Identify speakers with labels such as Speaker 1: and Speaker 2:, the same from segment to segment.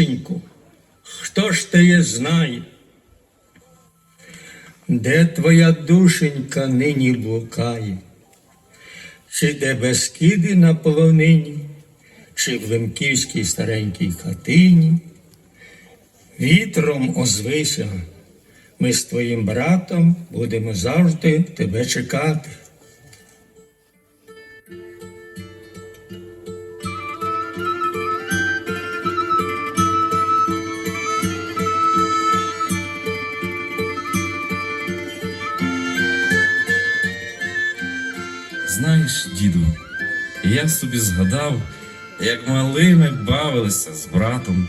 Speaker 1: душеньку, хто ж теє знає? Де твоя душенька нині блукає? Чи де безкиди на полонині, чи в лемківській старенькій хатині? Вітром озвися, ми з твоїм братом будемо завжди тебе чекати.
Speaker 2: Знаєш, діду, я собі згадав, як малими бавилися з братом,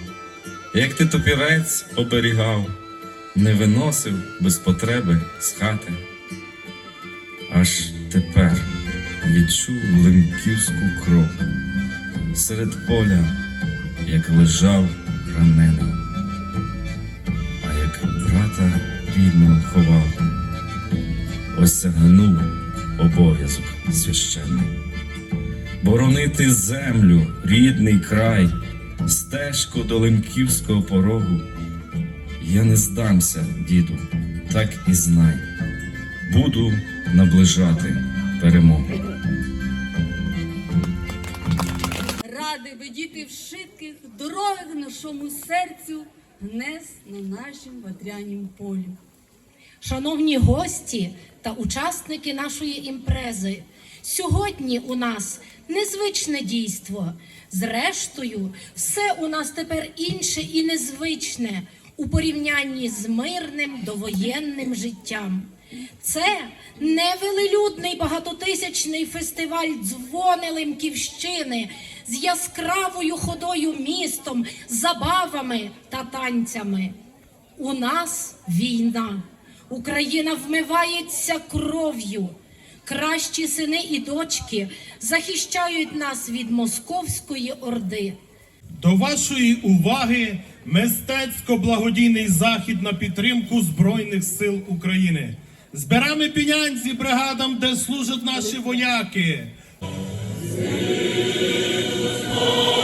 Speaker 2: як ти топірець оберігав, не виносив без потреби з хати. Аж тепер відчув лемківську кров серед поля, як лежав ранений, а як брата рідного ховав, осягнув обов'язок священний. Боронити землю, рідний край, стежку до лемківського порогу. Я не здамся, діду, так і знай. Буду наближати перемогу.
Speaker 3: Ради видіти вшитких дорогих нашому серцю гнес на нашім ватрянім полю.
Speaker 4: Шановні гості та учасники нашої імпрези, сьогодні у нас незвичне дійство. Зрештою, все у нас тепер інше і незвичне у порівнянні з мирним довоєнним життям. Це невелелюдний багатотисячний фестиваль дзвони Лемківщини з яскравою ходою містом, забавами та танцями. У нас війна. Україна вмивається кров'ю. Кращі сини і дочки захищають нас від московської орди.
Speaker 5: До вашої уваги мистецько-благодійний захід на підтримку Збройних сил України. Збираємо пінянці бригадам, де служать наші вояки.
Speaker 6: Силу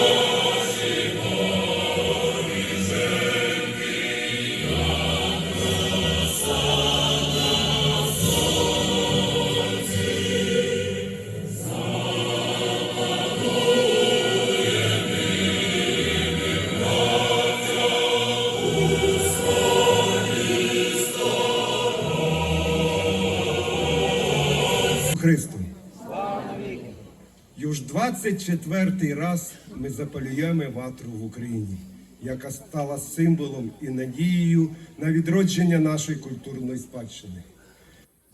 Speaker 6: 24-й раз ми запалюємо ватру в Україні, яка стала символом і надією на відродження нашої культурної спадщини.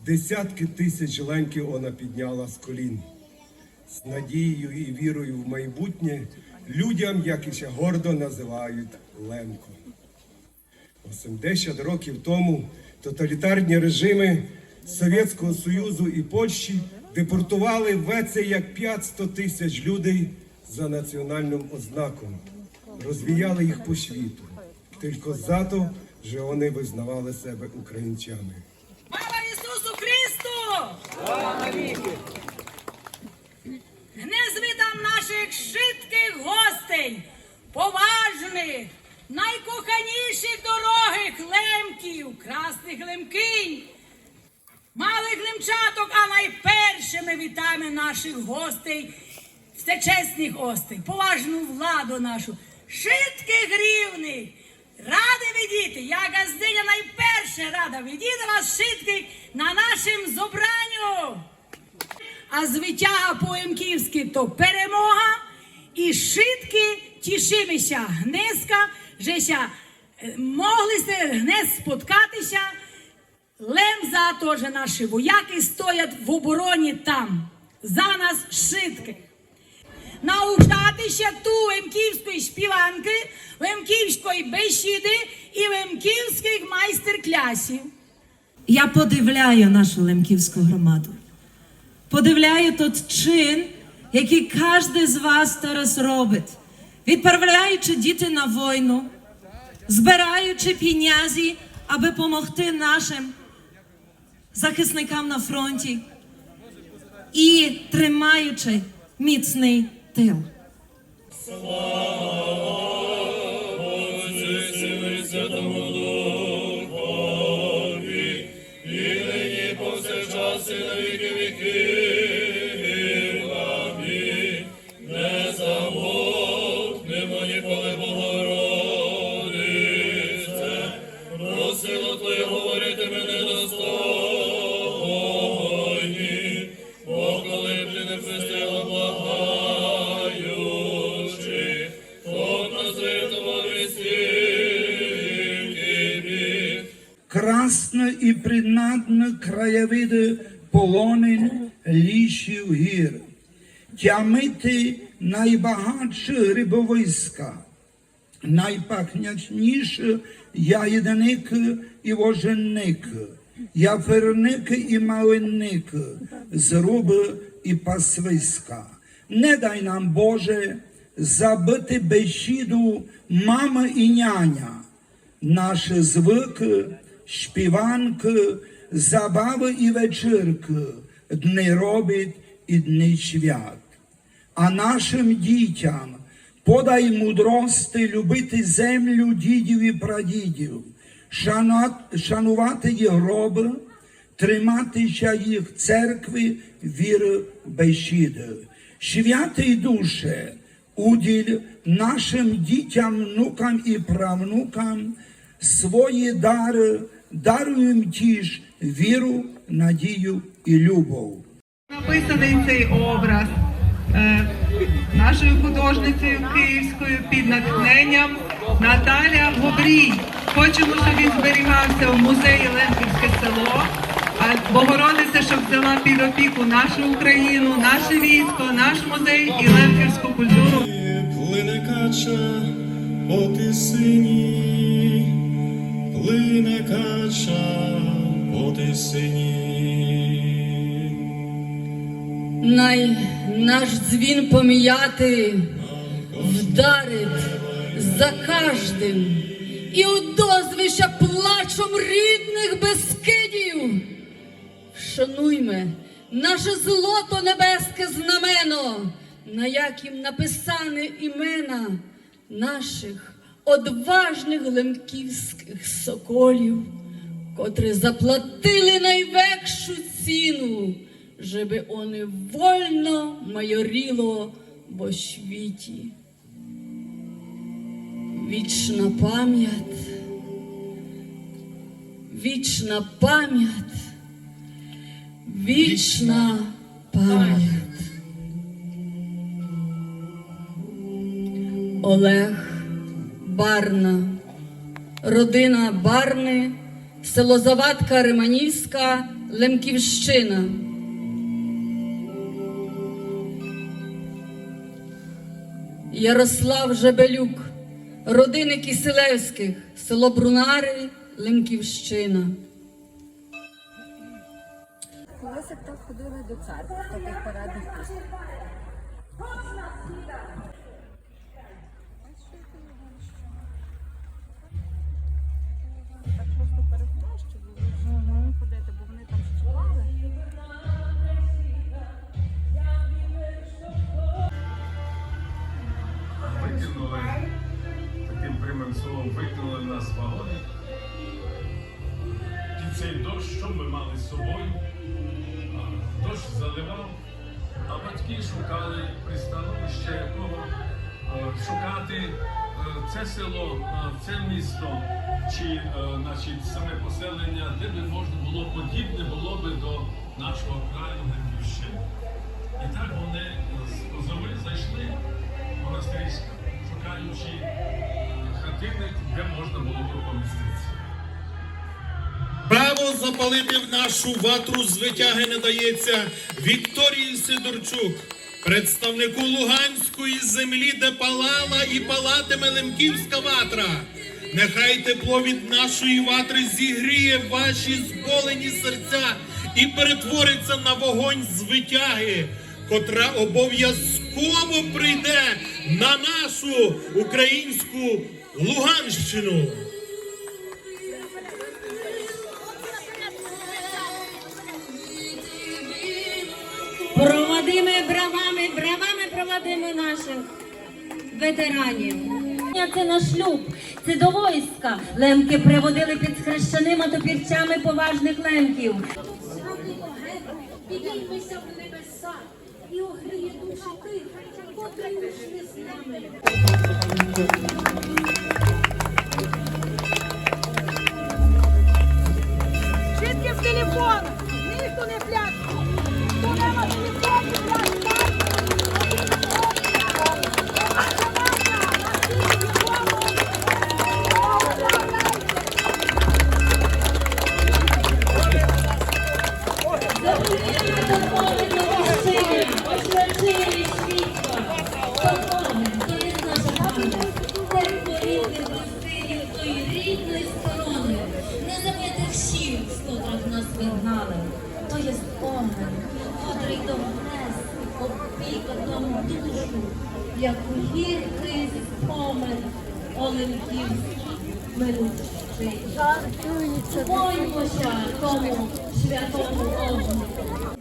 Speaker 6: Десятки тисяч леньків вона підняла з колін з надією і вірою в майбутнє людям, як ще гордо називають Ленко. 80 років тому тоталітарні режими Совєтського Союзу і Польщі депортували в це як 500 тисяч людей за національним ознаком, розвіяли їх по світу, тільки за то, що вони визнавали себе українцями.
Speaker 3: Слава Ісусу Христу! Не звітам наших шитких гостей, поважних, найкоханіших дорогих лемків, красних лемкинь, малих лемчаток, а найпершими вітаємо наших гостей, всечесних гостей, поважну владу нашу, шитких рівних. Ради відіти, я газдиня найперше рада відіти вас шитких на нашим зобранню. А звитяга по-емківськи то перемога, і шитки тішимися гнеска, жеся е, могли се гнес споткатися. Лем за то, що наші вояки стоять в обороні там. За нас шитки. Научатися ту лемківської співанки, лемківської бесіди і лемківських майстер-класів.
Speaker 7: Я подивляю нашу лемківську громаду. Подивляю тот чин, який кожен з вас зараз робить, відправляючи діти на війну, збираючи пінязі, аби допомогти нашим захисникам на фронті і тримаючи міцний тил.
Speaker 8: І краєвиди полонин лісів гір, тямити найбагатше грибовиська, найпахнячніше ягідник і воженик, яферник і малинник, зруби і пасвиська. Не дай нам, Боже, забити бесіду мами і няня, наші звики, śpiewanki, zabawy i wieczyrki, dni robić i dni świat. А нашим дітям подай мудрости любити землю дідів і прадідів, шанувати їх гроби, триматися їх церкви, віри, бесіди. Святий душе, уділь нашим дітям, внукам і правнукам свої дари, даруємо ті ж віру, надію і любов.
Speaker 9: Написаний цей образ е, нашою художницею київською під натхненням Наталя Гобрій. Хочемо, щоб він зберігався в музеї Лемківське село. А Богородиця, щоб взяла під опіку нашу Україну, наше військо, наш музей і лемківську культуру.
Speaker 5: Плине кача тисині, плине кача по тисині.
Speaker 10: Най наш дзвін пом'яти вдарить за кожним і удозвища плачом рідних безкидів. Шануйме наше злото небеске знамено, на яким написане імена наших одважних лемківських соколів, котрі заплатили найвекшу ціну, żeby one wolno majorilo w świecie. Wieczna pamięć, wieczna pamięć, wieczna pamięć. Олег Барна, родина Барни, село Завадка Риманівська, Лемківщина. Ярослав Жебелюк, родини Киселевських, село Брунари, Лемківщина.
Speaker 11: Колись так ходили до церкви, таких парадних.
Speaker 12: Нас. І цей дощ, що ми мали з собою? Дощ заливав, а батьки шукали пристановище якого шукати е, це село, це місто, чи е, значить, саме поселення, де би можна було подібне було би до нашого краю Генківщини. І так вони з Козови зайшли в монастирська, шукаючи е, де можна було б поміститися.
Speaker 5: Право запалити в нашу ватру звитяги не дається Вікторії Сидорчук, представнику Луганської землі, де палала і палатиме Лемківська ватра. Нехай тепло від нашої ватри зігріє ваші зболені серця і перетвориться на вогонь звитяги, котра обов'язково прийде на нашу українську Луганщину.
Speaker 10: Проводимо бравами, бравами проводимо наших ветеранів. Це наш шлюб, це до війська. Лемки приводили під хрещаними топірчами поважних лемків.
Speaker 4: підіймися в і огріє душі тих, котрі ушли з нами.
Speaker 3: Швидкі в телефон! Ніхто не пляшку! Хто нема телефону,
Speaker 13: Запевнити допомоги освячення, освячення світла. Допомоги, тої рідної сторони, незабитих сіл, з котрих нас вигнали. То є спомин, котрий до гнес опіка тому душу, як гіркий спомин Оленківський минучий. Помося тому святому огню.